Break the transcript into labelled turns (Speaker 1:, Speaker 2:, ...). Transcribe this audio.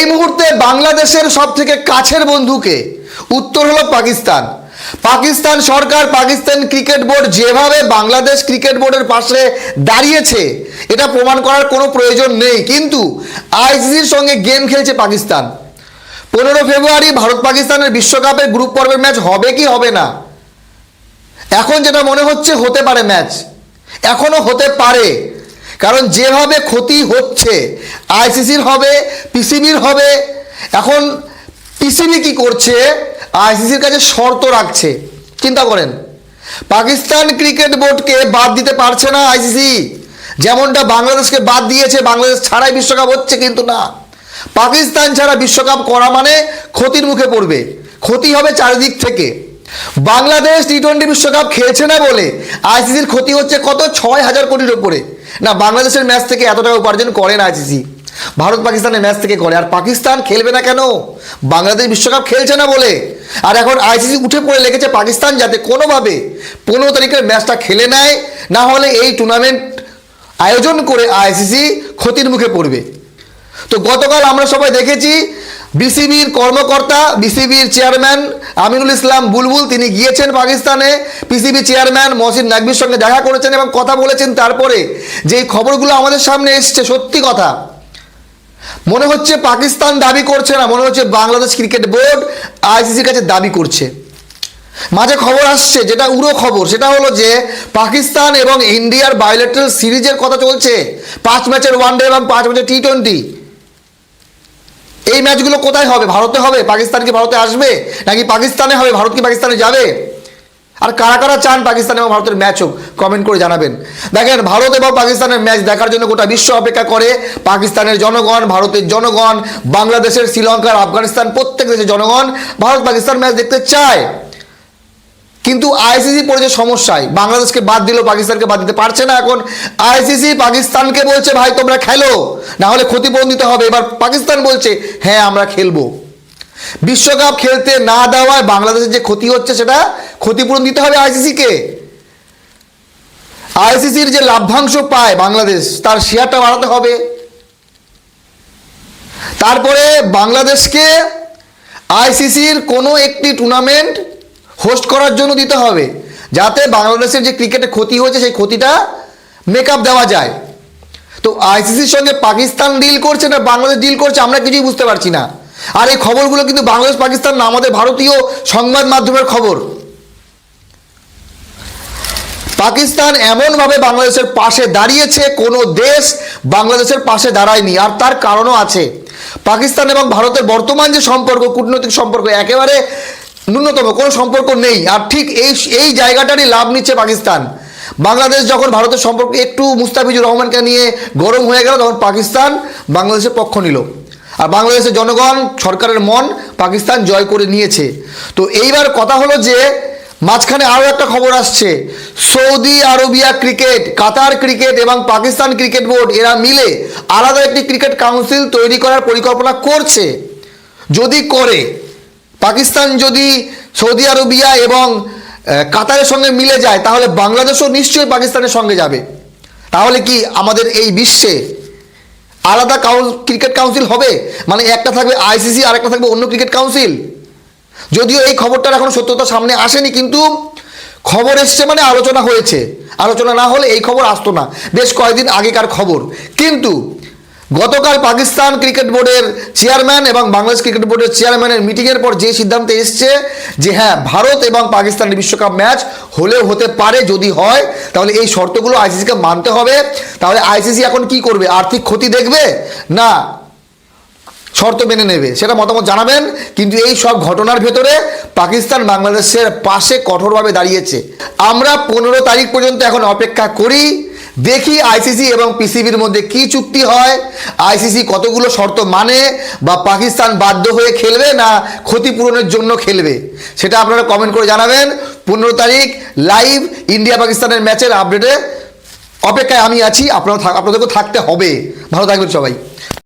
Speaker 1: এই মুহূর্তে বাংলাদেশের সব থেকে কাছের বন্ধুকে উত্তর হলো পাকিস্তান। পাকিস্তান সরকার, পাকিস্তান ক্রিকেট বোর্ড যেভাবে বাংলাদেশ ক্রিকেট বোর্ডের পাশে দাঁড়িয়েছে, এটা প্রমাণ করার কোনো প্রয়োজন নেই। কিন্তু আইসিসির সঙ্গে গেম খেলছে পাকিস্তান। পনেরো ফেব্রুয়ারি ভারত পাকিস্তানের বিশ্বকাপের গ্রুপ পর্বের ম্যাচ হবে কি হবে না? এখন যেটা মনে হচ্ছে হতে পারে ম্যাচ। এখনও হতে পারে। কারণ যেভাবে ক্ষতি হচ্ছে আইসিসির হবে পিসিবির হবে, এখন পিসিবি কি করছে? আইসিসির কাছে শর্ত রাখছে। চিন্তা করেন। পাকিস্তান ক্রিকেট বোর্ডকে বাদ দিতে পারছে না আইসিসি যেমনটা বাংলাদেশকে বাদ দিয়েছে, বাংলাদেশ ছাড়াই বিশ্বকাপ হচ্ছে কিন্তু না। পাকিস্তান ছাড়া বিশ্বকাপ করা মানে ক্ষতির মুখে পড়বে। ক্ষতি হবে চারিদিক থেকে। বাংলাদেশ টি টোয়েন্টি বিশ্বকাপ খেলছে না বলে আইসিসির ক্ষতি হচ্ছে কত? ছয় হাজার কোটির ওপরে না, বাংলাদেশের ম্যাচ থেকে এত টাকা উপার্জন করে না আইসিসি। ভারত পাকিস্তানের ম্যাচ থেকে করে। আর পাকিস্তান খেলবে না কেন? বাংলাদেশ বিশ্বকাপ খেলছে না বলে। আর এখন আইসিসি উঠে পড়ে লেগেছে পাকিস্তান যাতে কোনোভাবে পনেরো তারিখের ম্যাচটা খেলে নেয়, না হলে এই টুর্নামেন্ট আয়োজন করে আইসিসি ক্ষতির মুখে পড়বে। তো গতকাল আমরা সবাই দেখেছি বিসিবির কর্মকর্তা, বিসিবির চেয়ারম্যান আমিনুল ইসলাম বুলবুল, তিনি গিয়েছেন পাকিস্তানে। পিসিবি চেয়ারম্যান মহসিন নাকবির সঙ্গে দেখা করেছেন এবং কথা বলেছেন তারপরে যে খবরগুলো আমাদের সামনে এসছে, সত্যি কথা। মনে হচ্ছে পাকিস্তান দাবি করছে না, মনে হচ্ছে বাংলাদেশ ক্রিকেট বোর্ড আইসিসির কাছে দাবি করছে। মাঝে খবর আসছে, যেটা উড়ো খবর, সেটা হলো যে পাকিস্তান এবং ইন্ডিয়ার বায়োলেটারাল সিরিজের কথা চলছে। পাঁচ ম্যাচের ওয়ানডে এবং পাঁচ ম্যাচের টি টোয়েন্টি এই ম্যাচগুলো কোথায় হবে? ভারতে হবে? পাকিস্তান কি ভারতে আসবে? নাকি পাকিস্তানে হবে? ভারত কি পাকিস্তানে যাবে? আর কারা কারা চান পাকিস্তান এবং ভারতের ম্যাচ হোক? কমেন্ট করে জানাবেন। দেখেন, ভারত এবং পাকিস্তানের ম্যাচ দেখার জন্য গোটা বিশ্ব অপেক্ষা করে পাকিস্তানের জনগণ, ভারতের জনগণ, বাংলাদেশের শ্রীলঙ্কার আফগানিস্তান, প্রত্যেক দেশের জনগণ ভারত পাকিস্তান ম্যাচ দেখতে চায়। কিন্তু আইসিসি পড়েছে সমস্যায়। বাংলাদেশকে বাদ দিল, পাকিস্তানকে বাদ দিতে পারছে না এখন। আইসিসি পাকিস্তানকে বলছে, ভাই, তোমরা খেলো। না হলে ক্ষতিপূরণ দিতে হবে। এবার পাকিস্তান বলছে হ্যাঁ আমরা খেলব। বিশ্বকাপ খেলতে না দেওয়ায় বাংলাদেশের যে ক্ষতি হচ্ছে, সেটা ক্ষতিপূরণ দিতে হবে আইসিসিকে আইসিসির যে লাভ্যাংশ পায় বাংলাদেশ, তার শেয়ারটা বাড়াতে হবে। তারপরে বাংলাদেশকে আইসিসির কোনো একটি টুর্নামেন্ট হোস্ট করার জন্য দিতে হবে, যাতে বাংলাদেশের যে ক্রিকেটে ক্ষতি হয়েছে, সেই ক্ষতিটা মেকআপ দেওয়া যায়। তো আইসিসির সঙ্গে পাকিস্তান ডিল করছে না, বাংলাদেশ ডিল করছে, আমরা কিছুই বুঝতে পারছি না। আর এই খবরগুলো কিন্তু বাংলাদেশ, পাকিস্তান না, আমাদের ভারতীয় সংবাদ মাধ্যমের খবর। পাকিস্তান এমনভাবে বাংলাদেশের পাশে দাঁড়িয়েছে, কোনো দেশ বাংলাদেশের পাশে দাঁড়ায়নি। আর তার কারণও আছে। পাকিস্তান এবং ভারতের বর্তমান যে সম্পর্ক, কূটনৈতিক সম্পর্ক, একেবারে ন্যূনতম কোনো সম্পর্ক নেই। আর ঠিক এই এই জায়গাটারই লাভ নিচ্ছে পাকিস্তান। বাংলাদেশ যখন ভারতের সম্পর্কে একটু মুস্তাফিজুর রহমানকে নিয়ে গরম হয়ে গেল, তখন পাকিস্তান বাংলাদেশের পক্ষ নিল। আর বাংলাদেশের জনগণ, সরকারের মন পাকিস্তান জয় করে নিয়েছে। তো এইবার কথা হলো যে, মাঝখানে আরও একটা খবর আসছে। Saudi Arabia cricket, Qatar cricket এবং পাকিস্তান ক্রিকেট বোর্ড, এরা মিলে আলাদা একটি ক্রিকেট কাউন্সিল তৈরি করার পরিকল্পনা করছে। যদি করে পাকিস্তান যদি সৌদি আরবিয়া এবং কাতারের সঙ্গে মিলে যায়, তাহলে বাংলাদেশও নিশ্চয়ই পাকিস্তানের সঙ্গে যাবে। তাহলে কি আমাদের এই বিশ্বে আলাদা ক্রিকেট কাউন্সিল হবে? মানে একটা থাকবে আইসিসি আর একটা থাকবে অন্য ক্রিকেট কাউন্সিল? যদিও এই খবরটার এখনও সত্যতা সামনে আসেনি, কিন্তু খবর এসছে মানে আলোচনা হয়েছে। আলোচনা না হলে এই খবর আসতো না। বেশ কয়েকদিন আগেকার খবর। কিন্তু গতকাল পাকিস্তান ক্রিকেট বোর্ডের চেয়ারম্যান এবং বাংলাদেশ ক্রিকেট বোর্ডের চেয়ারম্যানের মিটিংয়ের পর যে সিদ্ধান্তে এসছে যে হ্যাঁ ভারত এবং পাকিস্তানের বিশ্বকাপ ম্যাচ হলেও হতে পারে, যদি হয়, তাহলে এই শর্তগুলো আইসিসিকে মানতে হবে। তাহলে আইসিসি এখন কি করবে? আর্থিক ক্ষতি দেখবে? না। শর্ত মেনে নেবে। সেটা মতামত জানাবেন, কিন্তু এই সব ঘটনার ভেতরে পাকিস্তান বাংলাদেশের পাশে কঠোরভাবে দাঁড়িয়েছে। আমরা পনেরো তারিখ পর্যন্ত এখন অপেক্ষা করি। দেখি আইসিসি এবং পিসিবির মধ্যে কি চুক্তি হয়। আইসিসি কতগুলো শর্ত মানে বা পাকিস্তান বাধ্য হয়ে খেলবে না ক্ষতিপূরণের জন্য খেলবে? সেটা আপনারা কমেন্ট করে জানাবেন। পনেরো তারিখ লাইভ ইন্ডিয়া পাকিস্তানের ম্যাচের আপডেটে অপেক্ষায় আমি আছি, আপনারা আপনাদেরকেও থাকতে হবে। ভালো থাকবেন সবাই।